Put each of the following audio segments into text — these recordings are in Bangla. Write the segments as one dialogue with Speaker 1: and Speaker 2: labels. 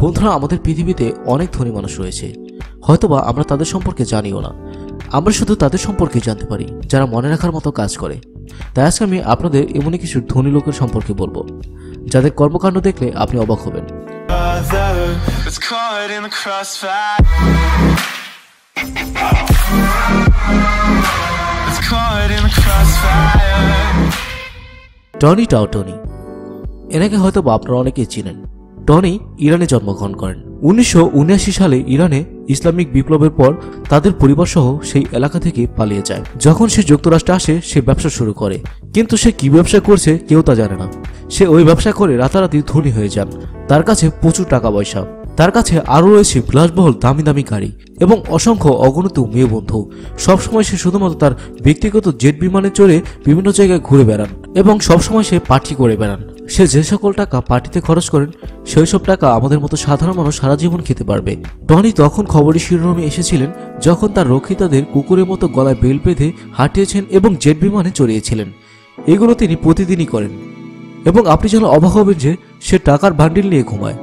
Speaker 1: বন্ধুরা আমাদের পৃথিবীতে অনেক ধনী মানুষ রয়েছে। হয়তোবা আমরা তাদের সম্পর্কে জানিও না। আমরা শুধু তাদের সম্পর্কে জানতে পারি যারা মনে রাখার মতো কাজ করে। তাই আজকে আমি আপনাদের এমনই কিছু ধনী লোকের সম্পর্কে বলব যাদের কর্মকাণ্ড দেখলে আপনি অবাক হবেন. টনি টাউটনি এনাকে হয়তো বা আপনারা অনেকেই চিনেন। টনি ইরানে জন্মগ্রহণ করেন। উনিশশো উনআশি সালে ইরানে ইসলামিক বিপ্লবের পর তাদের পরিবার সহ সেই এলাকা থেকে পালিয়ে যায়। যখন সে যুক্তরাষ্ট্রে আসে, সে ব্যবসা শুরু করে। কিন্তু সে কি ব্যবসা করছে কেউ তা জানে না। সে ওই ব্যবসা করে রাতারাতি ধনী হয়ে যান। তার কাছে প্রচুর টাকা পয়সা তার কাছে আরও রয়েছে বিলাসবহুল দামি দামি গাড়ি এবং অসংখ্য অগণিত মেয়ে বন্ধু। সবসময় সে শুধুমাত্র তার ব্যক্তিগত জেট বিমানে চড়ে বিভিন্ন জায়গায় ঘুরে বেড়ান এবং সবসময় সে পার্টি করে বেড়ান। সে যে সকল টাকা পার্টিতে খরচ করেন, সেই সব টাকা আমাদের মতো সাধারণ মানুষ সারা জীবন খেতে পারবে। টনি তখন খবরের শিরোনামে এসেছিলেন, যখন তার রক্ষিতাদের কুকুরের মতো গলায় বেল বেঁধে হাঁটিয়েছেন এবং জেট বিমানে চড়িয়েছিলেন। এগুলো তিনি প্রতিদিনই করেন। এবং আপনি যেন অবাক হবেন যে সে টাকার ভান্ডিল নিয়ে ঘুমায়।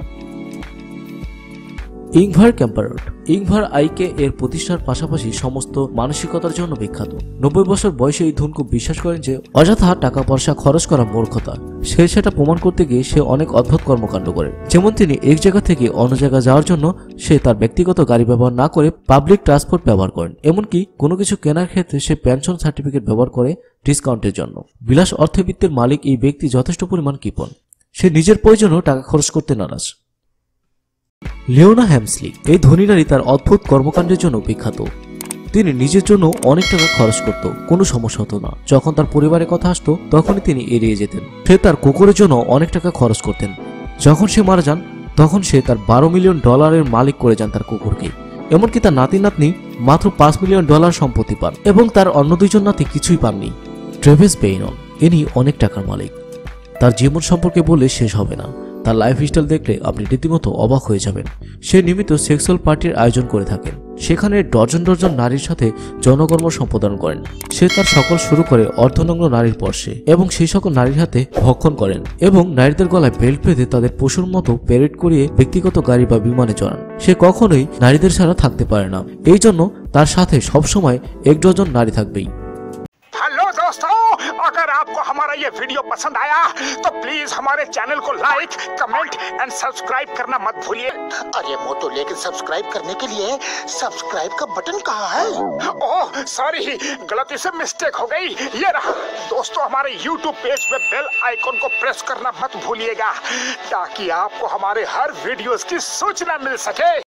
Speaker 1: ইংভার ক্যাম্পারট ইংভার আইকে এর প্রতিষ্ঠার পাশাপাশি সমস্ত মানসিকতার জন্য বিখ্যাত। নব্বই বছর বয়সে এই ধনকু বিশ্বাস করেন যে, অযথা টাকা পয়সা খরচ করা মূর্খতা। সে সেটা প্রমাণ করতে গিয়ে সে অনেক অদ্ভুত কর্মকাণ্ড করে। যেমন তিনি এক জায়গা থেকে অন্য জায়গা যাওয়ার জন্য সে তার ব্যক্তিগত গাড়ি ব্যবহার না করে পাবলিক ট্রান্সপোর্ট ব্যবহার করেন। এমনকি কোনো কিছু কেনার ক্ষেত্রে সে পেনশন সার্টিফিকেট ব্যবহার করে ডিসকাউন্টের জন্য। বিলাস অর্থবিত্তের মালিক এই ব্যক্তি যথেষ্ট পরিমাণ কিপন সে নিজের প্রয়োজনেও টাকা খরচ করতে নারাজ। লিওনা হ্যামসলি এই ধনী নারী তার অদ্ভুত কর্মকাণ্ডের জন্য বিখ্যাত। তিনি নিজের জন্য অনেক টাকা খরচ করত, কোনো সমস্যা হতো না। যখন তার পরিবারের কথা আসতো, তখনই তিনি এড়িয়ে যেতেন। সে তার কুকুরের জন্য অনেক টাকা খরচ করতেন। যখন সে মারা যান, তখন সে তার বারো মিলিয়ন ডলারের মালিক করে যান তার কুকুরকে। এমনকি তার নাতি নাতনি মাত্র পাঁচ মিলিয়ন ডলার সম্পত্তি পান এবং তার অন্য দুইজন নাতি কিছুই পাননি। ট্রেভিস বেইনন, ইনি অনেক টাকার মালিক। তার জীবন সম্পর্কে বললে শেষ হবে না। তার লাইফস্টাইল দেখলে আপনি রীতিমতো অবাক হয়ে যাবেন। সে নিয়মিত সেক্সুয়াল পার্টির আয়োজন করে থাকেন। সেখানে ডজন ডজন নারীর সাথে জনকর্ম সম্পাদন করেন। সে তার সকল শুরু করে অর্ধনগ্ন নারীর পর্শে এবং সেই সকল নারীর হাতে ভক্ষণ করেন এবং নারীদের গলায় বেল্ট বেঁধে তাদের পশুর মতো প্যারেড করিয়ে ব্যক্তিগত গাড়ি বা বিমানে চড়ান। সে কখনোই নারীদের ছাড়া থাকতে পারে না। এই জন্য তার সাথে সবসময় এক ডজন নারী থাকবেই।
Speaker 2: अगर आपको हमारा ये वीडियो पसंद आया तो प्लीज़ हमारे चैनल को लाइक कमेंट एंड सब्सक्राइब करना मत भूलिए।
Speaker 3: अरे मोटो लेकिन सब्सक्राइब करने के लिए सब्सक्राइब का बटन कहाँ है?
Speaker 2: ओह सॉरी गलती से मिस्टेक हो गई। ये रहा। दोस्तों हमारे YouTube पेज पे बेल आइकन को प्रेस करना मत भूलिएगा ताकि आपको हमारे हर वीडियोस की सूचना मिल सके।